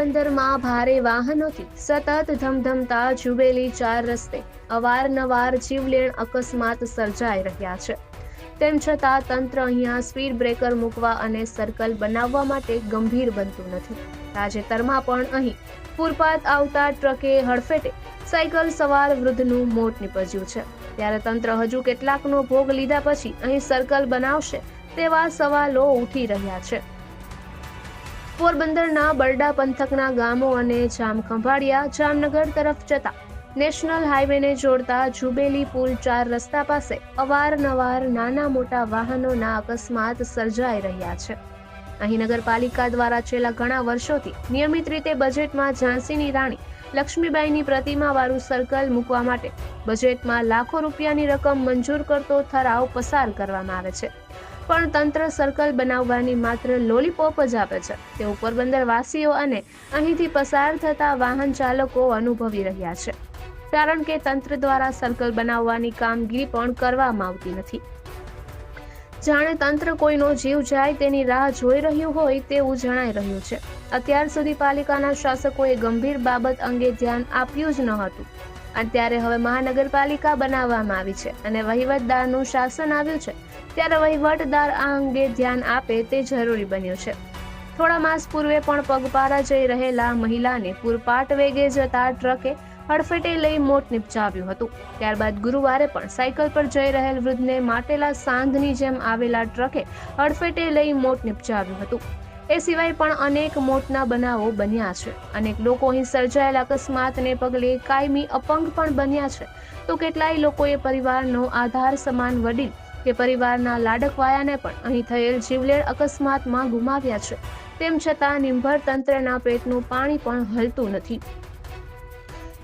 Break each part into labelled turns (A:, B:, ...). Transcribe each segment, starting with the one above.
A: પોરબંદરમાં ભારે વાહનોથી સતત ધમધમતા જુબેલી ચાર રસ્તે અવારનવાર જીવલેણ અકસ્માત સર્જાઈ રહ્યા છે. તેમ છતાં તંત્ર અહીંયા સ્પીડ બ્રેકર મૂકવા અને સર્કલ બનાવવા માટે ગંભીર બનતું નથી. તાજેતરમાં પણ અહીં પૂરપાત આવતા ટ્રકે હડફેટે સાયકલ સવાર વૃદ્ધનું મોત નીપજ્યું છે. ત્યારે તંત્ર હજુ કેટલાકનો ભોગ લીધા પછી અહીં સર્કલ બનાવશે તેવા સવાલો ઉઠી રહ્યા છે. પોરબંદરના બરડા પંથકના ગામો અને જામખંભાળિયા જામનગર તરફ જતા નેશનલ હાઈવેને જોડતા જુબેલી પુલ ચાર રસ્તા પાસે અવારનવાર નાના મોટા વાહનોના અકસ્માત સર્જાઈ રહ્યા છે. અહીં નગરપાલિકા દ્વારા છેલ્લા ઘણા વર્ષોથી નિયમિત રીતે બજેટમાં ઝાંસીની રાણી લક્ષ્મીબાઈની પ્રતિમાવાળું સર્કલ મૂકવા માટે બજેટમાં લાખો રૂપિયાની રકમ મંજૂર કરતો ઠરાવ પસાર કરવામાં આવે છે. પણ તંત્ર સર્કલ બનાવવાની માત્ર લોલીપોપ જ આપે છે. તેવું પોરબંદર વાસીઓ અને અહીંથી પસાર થતા વાહન ચાલકો અનુભવી રહ્યા છે. કારણ કે તંત્ર દ્વારા સર્કલ બનાવવાની કામગીરી પણ કરવામાં આવતી નથી. જાણે તંત્ર કોઈનો જીવ જાય તેની રાહ જોઈ રહ્યું હોય તેવું જણાઈ રહ્યું છે. અત્યાર સુધી પાલિકાના શાસકોએ ગંભીર બાબત અંગે ધ્યાન આપ્યું જ ન હતું. અત્યારે હવે મહાનગરપાલિકા બનાવવામાં આવી છે અને વહીવટદારનું શાસન આવ્યું છે. ત્યારે વહીવટદાર આ અંગે ધ્યાન આપે તે જરૂરી બન્યું છે. થોડા માસ પૂર્વે પણ પગપારા જઈ રહેલા મહિલાને પૂરપાટ વેગે જતા ટ્રકે હડફેટે લઈ મોત નિપજાવ્યું હતું. ત્યારબાદ ગુરુવારે પણ સાયકલ પર જઈ રહેલ વૃદ્ધને માટેલા સાંધની જેમ આવેલા ટ્રકે હડફેટે લઈ મોત નિપજાવ્યું હતું. એ સિવાય પણ અનેક મોતના બનાવો બન્યા છે. અનેક લોકો અહીં સર્જાયેલા અકસ્માતને પગલે કાયમી અપંગ પણ બન્યા છે. તો કેટલાય લોકોએ પરિવારનો આધાર સમાન વડીલ કે પરિવારના લાડકવાયાને પણ અહીં થયેલ જીવલેણ અકસ્માતમાં ગુમાવ્યા છે. તેમ છતાં નિંભર તંત્રના પેટનું પાણી પણ હલતું નથી.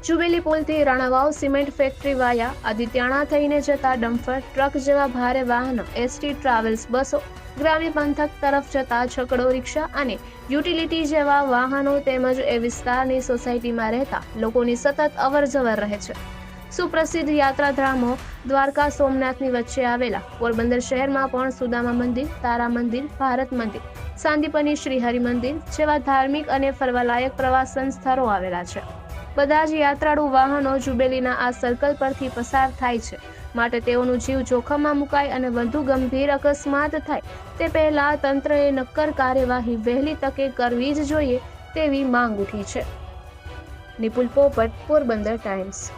A: Jubilee પુલથી Ranavav cement factory via Adityana થઈને જતા ડમ્ફર ટ્રક જેવા ભારે વાહનો, એસટી ટ્રાવેલ્સ, બસો, ગ્રામ્ય પંથક તરફ જતા છકડો, રિક્ષા અને યુટિલિટી જેવા વાહનો તેમજ એ વિસ્તારની સોસાયટીમાં રહેતા લોકોની સતત અવરજવર રહે છે. સુપ્રસિદ્ધ યાત્રાધામો દ્વારકા સોમનાથની વચ્ચે આવેલા પોરબંદર શહેરમાં પણ સુદામા મંદિર, તારા મંદિર, ભારત મંદિર, સાંદીપની શ્રીહરિ મંદિર જેવા ધાર્મિક અને ફરવાલાયક પ્રવાસન સ્થળો આવેલા છે. બધા જ યાત્રાળુ વાહનો જુબેલીના આ સર્કલ પરથી પસાર થાય છે. માટે તેઓનું જીવ જોખમમાં મુકાય અને વધુ ગંભીર અકસ્માત થાય. તે પહેલા તંત્રએ નક્કર કાર્યવાહી વહેલી તકે કરવી જ જોઈએ તેવી માંગ ઉઠી છે. નિપુલ પોપટ, પોરબંદર ટાઈમ્સ.